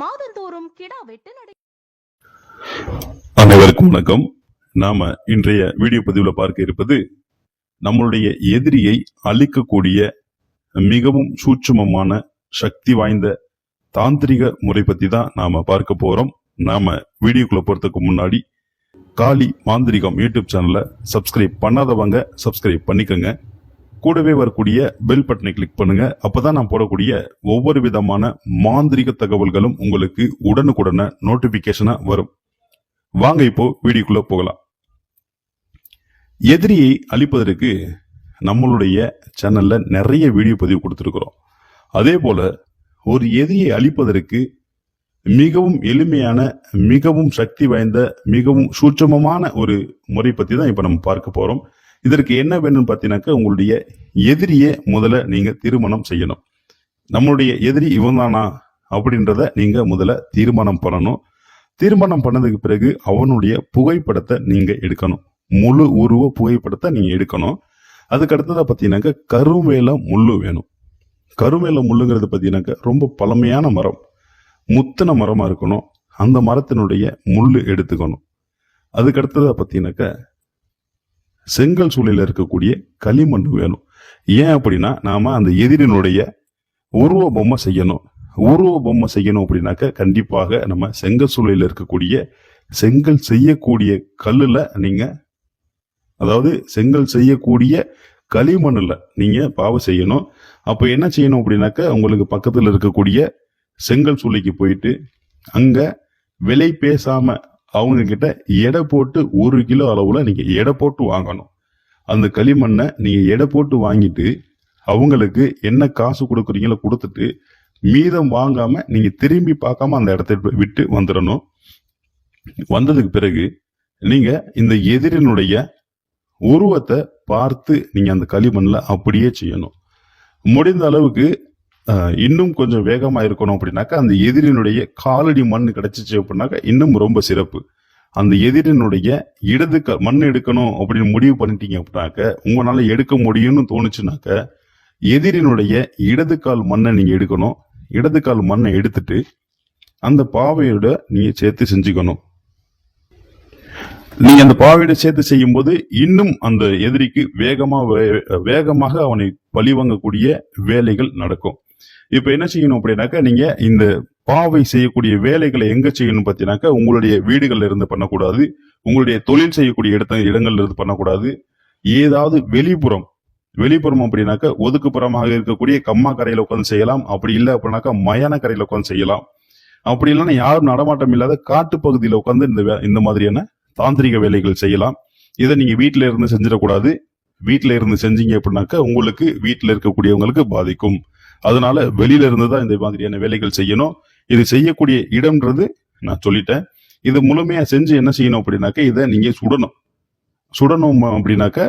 மாதந்தோறும் கிடா வெட்டு நடை அனைவருக்கும் வணக்கம். நாம இன்றைய வீடியோ பதிவுல பார்க்க இருப்பது நம்மளுடைய எதிரியை அழிக்கக்கூடிய மிகவும் சூட்சுமமான சக்தி வாய்ந்த தாந்திரிக முறை பத்தி தான் நாம பார்க்க போறோம். நாம வீடியோக்குள்ள போறதுக்கு முன்னாடி காளி மாந்திரிகம் யூடியூப் சேனலை சப்ஸ்கிரைப் பண்ணாதவங்க சப்ஸ்கிரைப் பண்ணிக்கோங்க. கூடவே வரக்கூடிய பெல் பட்டனை கிளிக் பண்ணுங்க. அப்பதான் நான் போடக்கூடிய ஒவ்வொரு விதமான மாந்திரிக தகவல்களும் உங்களுக்கு உடனுக்குடனே நோட்டிபிகேஷனா வரும். வாங்க இப்போ வீடியோக்குள்ள போகலாம். எதிரியை அழிப்பதற்கு நம்மளுடைய சேனல்ல நிறைய வீடியோ பதிவு கொடுத்துருக்கிறோம். அதே போல ஒரு எதிரியை அழிப்பதற்கு மிகவும் எளிமையான மிகவும் சக்தி வாய்ந்த மிகவும் சூட்சமமான ஒரு முறை பத்தி தான் இப்ப நம்ம பார்க்க போறோம். இதற்கு என்ன வேணும்னு பார்த்தீங்கன்னாக்கா உங்களுடைய எதிரியை முதல்ல நீங்கள் திருமணம் செய்யணும். நம்மளுடைய எதிரி இவன் தானா அப்படின்றத நீங்கள் முதல்ல தீர்மானம் பண்ணணும். தீர்மானம் பண்ணதுக்கு பிறகு அவனுடைய புகைப்படத்தை நீங்கள் எடுக்கணும். முழு உருவ புகைப்படத்தை நீங்கள் எடுக்கணும். அதுக்கு அடுத்ததாக பார்த்தீங்கன்னாக்கா கருவேல முள்ளு வேணும். கருவேல முள்ளுங்கிறது பார்த்தீங்கன்னாக்கா ரொம்ப பழமையான மரம். முத்தின மரமாக இருக்கணும். அந்த மரத்தினுடைய முள் எடுத்துக்கணும். அதுக்கு அடுத்ததா பார்த்தீங்கன்னாக்கா செங்கல் சூழலில் இருக்கக்கூடிய களிமண் வேணும். ஏன் அப்படின்னா நாம அந்த எதிரினுடைய உருவ பொம்மை செய்யணும். உருவ பொம்மை செய்யணும் அப்படின்னாக்க கண்டிப்பாக நம்ம செங்கல் சூழலில் இருக்கக்கூடிய செங்கல் செய்யக்கூடிய கல்லில் நீங்க அதாவது செங்கல் செய்யக்கூடிய களிமண்ணில் நீங்க பாவை செய்யணும். அப்போ என்ன செய்யணும் அப்படின்னாக்க உங்களுக்கு பக்கத்தில் இருக்கக்கூடிய செங்கல் சூளைக்கு போயிட்டு அங்க விலை பேசாம அவங்க கிட்ட எடை போட்டு ஒரு கிலோ அளவுல நீங்க எடை போட்டு வாங்கணும். அந்த களிமண்ணை நீங்க எடை போட்டு வாங்கிட்டு அவங்களுக்கு என்ன காசு கொடுக்குறீங்களோ கொடுத்துட்டு மீதம் வாங்காம நீங்க திரும்பி பார்க்காம அந்த இடத்த விட்டு வந்துடணும். வந்ததுக்கு பிறகு நீங்க இந்த எதிரினுடைய உருவத்தை பார்த்து நீங்க அந்த களிமண்ல அப்படியே செய்யணும். முடிந்த அளவுக்கு இன்னும் கொஞ்சம் வேகமாக இருக்கணும் அப்படின்னாக்கா அந்த எதிரினுடைய காலடி மண் கிடைச்சிச்சு அப்படின்னாக்கா இன்னும் ரொம்ப சிறப்பு. அந்த எதிரினுடைய இடது க மண் எடுக்கணும் அப்படின்னு முடிவு பண்ணிட்டீங்க அப்படின்னாக்க உங்களால் எடுக்க முடியும்னு தோணுச்சுனாக்க எதிரினுடைய இடது கால் மண்ணை நீங்கள் எடுக்கணும். இடது கால் மண்ணை எடுத்துட்டு அந்த பாவையோட நீங்கள் சேர்த்து செஞ்சுக்கணும். நீங்க அந்த பாவையோட சேர்த்து செய்யும்போது இன்னும் அந்த எதிரிக்கு வேகமா வே- வேகமாக அவனை பழிவாங்கக்கூடிய வேலைகள் நடக்கும். இப்ப என்ன செய்யணும் அப்படின்னாக்கா நீங்க இந்த பாவை செய்யக்கூடிய வேலைகளை எங்க செய்யணும் பார்த்தீங்கன்னாக்கா உங்களுடைய வீடுகள்ல இருந்து பண்ணக்கூடாது. உங்களுடைய தொழில் செய்யக்கூடிய இடத்த இடங்கள்ல இருந்து பண்ணக்கூடாது. ஏதாவது வெளிப்புறம் வெளிப்புறம் அப்படின்னாக்கா ஒதுக்குப்புறமாக இருக்கக்கூடிய கம்மா கரையில உட்காந்து செய்யலாம். அப்படி இல்லை அப்படின்னாக்கா மயான கரையில உட்காந்து செய்யலாம். அப்படி இல்லைன்னா யாரும் நடமாட்டம் இல்லாத காட்டு பகுதியில உட்காந்து இந்த வே- இந்த மாதிரியான தாந்திரிக வேலைகள் செய்யலாம். இதை நீங்க வீட்டில இருந்து செஞ்சிடக்கூடாது. வீட்டில இருந்து செஞ்சீங்க அப்படின்னாக்கா உங்களுக்கு வீட்டில் இருக்கக்கூடியவங்களுக்கு பாதிக்கும். அதனால வெளியில இருந்து தான் இந்த மாதிரியான வேலைகள் செய்யணும். இது செய்யக்கூடிய இடம்ன்றது நான் சொல்லிட்டேன். இது முழுமையா செஞ்சு என்ன செய்யணும் அப்படின்னாக்கா இதை நீங்க சுடணும். சுடணும் அப்படின்னாக்க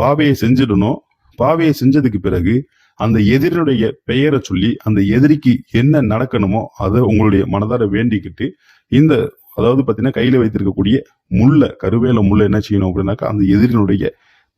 பாவையை செஞ்சிடணும். பாவையை செஞ்சதுக்கு பிறகு அந்த எதிரினுடைய பெயரை சொல்லி அந்த எதிரிக்கு என்ன நடக்கணுமோ அதை உங்களுடைய மனதார வேண்டிக்கிட்டு இந்த அதாவது பார்த்தீங்கன்னா கையில வைத்திருக்கக்கூடிய முல்லை கருவேல முல்லை என்ன செய்யணும் அப்படின்னாக்கா அந்த எதிரினுடைய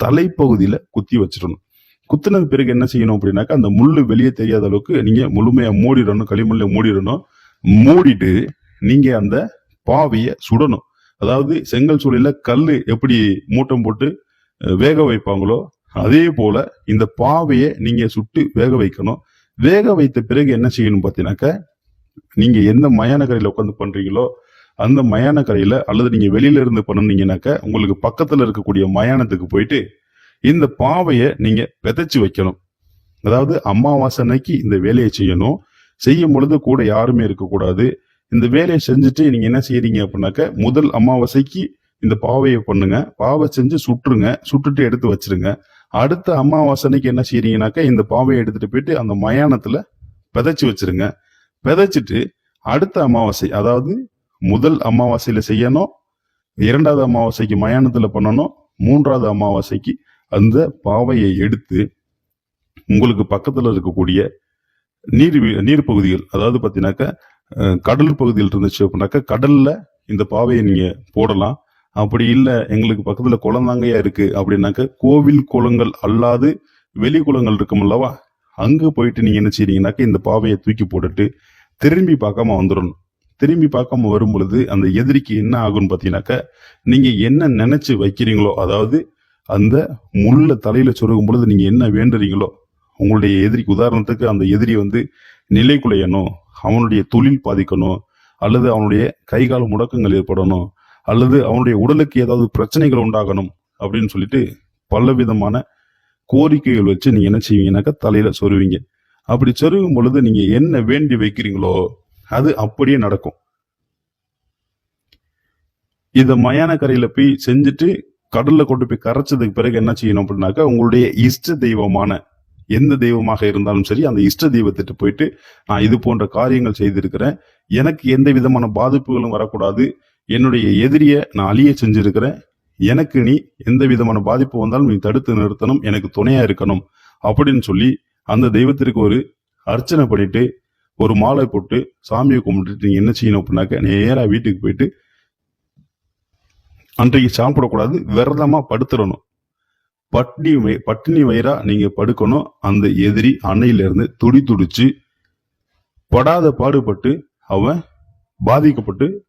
தலைப்பகுதியில குத்தி வச்சிடணும். குத்துனது பிறகு என்ன செய்யணும் அப்படின்னாக்கா அந்த முள்ளு வெளியே தெரியாத அளவுக்கு நீங்க முழுமையா மூடிடணும் களிமண்ல மூடிடணும். மூடிட்டு நீங்க அந்த பாவையை சுடணும். அதாவது செங்கல் சூளையில கல் எப்படி மூட்டம் போட்டு வேக வைப்பாங்களோ அதே போல இந்த பாவையை நீங்க சுட்டு வேக வைக்கணும். வேக வைத்த பிறகு என்ன செய்யணும் பார்த்தீங்கன்னாக்கா நீங்க எந்த மயான கரையில் உட்காந்து பண்றீங்களோ அந்த மயான கரையில் அல்லது நீங்க வெளியில இருந்து பண்ணுனீங்கன்னாக்கா உங்களுக்கு பக்கத்துல இருக்கக்கூடிய மயானத்துக்கு போயிட்டு இந்த பாவையை நீங்க விதைச்சு வைக்கணும். அதாவது அமாவாசை அன்னைக்கு இந்த வேலையை செய்யணும். செய்யும் பொழுது கூட யாருமே இருக்கக்கூடாது. இந்த வேலையை செஞ்சுட்டு நீங்க என்ன செய்யறீங்க அப்படின்னாக்க முதல் அமாவாசைக்கு இந்த பாவையை பண்ணுங்க. பாவை செஞ்சு சுட்டுருங்க. சுட்டுட்டு எடுத்து வச்சிருங்க. அடுத்த அமாவாசை அன்னைக்கு என்ன செய்யறீங்கன்னாக்கா இந்த பாவையை எடுத்துட்டு போயிட்டு அந்த மயானத்துல விதைச்சு வச்சிருங்க. விதைச்சிட்டு அடுத்த அமாவாசை அதாவது முதல் அமாவாசையில செய்யணும். இரண்டாவது அமாவாசைக்கு மயானத்துல பண்ணணும். மூன்றாவது அமாவாசைக்கு அந்த பாவையை எடுத்து உங்களுக்கு பக்கத்தில் இருக்கக்கூடிய நீர் நீர் பகுதிகள் அதாவது பார்த்தீங்கன்னாக்கா கடல் பகுதியில் இருந்துச்சு அப்படின்னாக்கா கடலில் இந்த பாவையை நீங்கள் போடலாம். அப்படி இல்லை எங்களுக்கு பக்கத்தில் குளந்தாங்கையா இருக்கு அப்படின்னாக்க கோவில் குளங்கள் அல்லாது வெளி குளங்கள் இருக்கும் அல்லவா? போயிட்டு நீங்கள் என்ன செய்றீங்கனாக்கா இந்த பாவையை தூக்கி போட்டுட்டு திரும்பி பார்க்காம வந்துடணும். திரும்பி பார்க்காம வரும் பொழுது அந்த எதிரிக்கு என்ன ஆகும்னு பார்த்தீங்கன்னாக்க நீங்கள் என்ன நினச்சி வைக்கிறீங்களோ அதாவது அந்த முள்ள தலையில சொருகும் பொழுது நீங்க என்ன வேண்டுறீங்களோ உங்களுடைய எதிரிக்கு உதாரணத்துக்கு அந்த எதிரி வந்து நிலைக்குலையணும் அவனுடைய தொழில் பாதிக்கணும் அல்லது அவனுடைய கை கால் முடக்கங்கள் ஏற்படணும் அல்லது அவனுடைய உடலுக்கு ஏதாவது பிரச்சனைகள் உண்டாகணும் அப்படின்னு சொல்லிட்டு பல விதமான கோரிக்கைகள் வச்சு நீங்க என்ன செய்வீங்கன்னாக்கா தலையில சொருவீங்க. அப்படி சொருகும் பொழுது நீங்க என்ன வேண்டி வைக்கிறீங்களோ அது அப்படியே நடக்கும். இதை மயான கரையில போய் செஞ்சுட்டு கடல்ல கொண்டு போய் கரைச்சதுக்கு பிறகு என்ன செய்யணும் அப்படின்னாக்கா உங்களுடைய இஷ்ட தெய்வமான எந்த தெய்வமாக இருந்தாலும் சரி அந்த இஷ்ட தெய்வத்திட்டு போயிட்டு நான் இது போன்ற காரியங்கள் செய்திருக்கிறேன். எனக்கு எந்த விதமான பாதிப்புகளும் வரக்கூடாது. என்னுடைய எதிரியை நான் அழிய செஞ்சிருக்கிறேன். எனக்கு நீ எந்த விதமான பாதிப்பு வந்தாலும் நீ தடுத்து நிறுத்தணும். எனக்கு துணையா இருக்கணும். அப்படின்னு சொல்லி அந்த தெய்வத்திற்கு ஒரு அர்ச்சனை பண்ணிட்டு ஒரு மாலை போட்டு சாமியை கும்பிட்டுட்டு நீங்க என்ன செய்யணும் அப்படின்னாக்க நேராக வீட்டுக்கு போயிட்டு அன்றைக்கு சாப்பிடக்கூடாது விரதமா படுத்துடணும். பட்டினி வய- பட்டினி வயிறா நீங்க படுக்கணும். அந்த எதிரி அன்னையிலிருந்து துடி துடிச்சு படாத பாடுபட்டு அவன் பாதிக்கப்பட்டு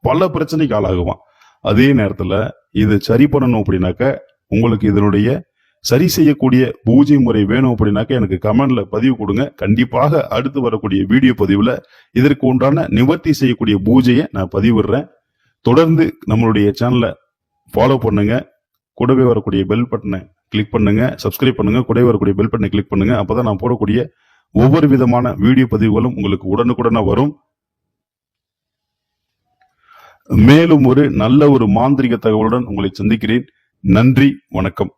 பல பிரச்சனைக்கு ஆளாகுவான். அதே நேரத்துல இதை சரி பண்ணணும் அப்படின்னாக்க உங்களுக்கு இதனுடைய சரி செய்யக்கூடிய பூஜை முறை வேணும் அப்படின்னாக்க எனக்கு கமெண்ட்ல பதிவு கொடுங்க. கண்டிப்பாக அடுத்து வரக்கூடிய வீடியோ பதிவுல இதற்கு உண்டான நிவர்த்தி செய்யக்கூடிய பூஜையை நான் பதிவிடுறேன். தொடர்ந்து நம்மளுடைய சேனலை ஃபாலோ பண்ணுங்க. கூடவே வரக்கூடிய பெல் பட்டனை கிளிக் பண்ணுங்க. சப்ஸ்கிரைப் பண்ணுங்க. கூடவே வரக்கூடிய பெல் பட்டனை கிளிக் பண்ணுங்க. அப்பதான் நான் போடக்கூடிய ஒவ்வொரு விதமான வீடியோ பதிவுகளும் உங்களுக்கு உடனுக்குடனே வரும். மேலும் ஒரு நல்ல ஒரு மாந்திரிக தகவலுடன் உங்களை சந்திக்கிறேன். நன்றி. வணக்கம்.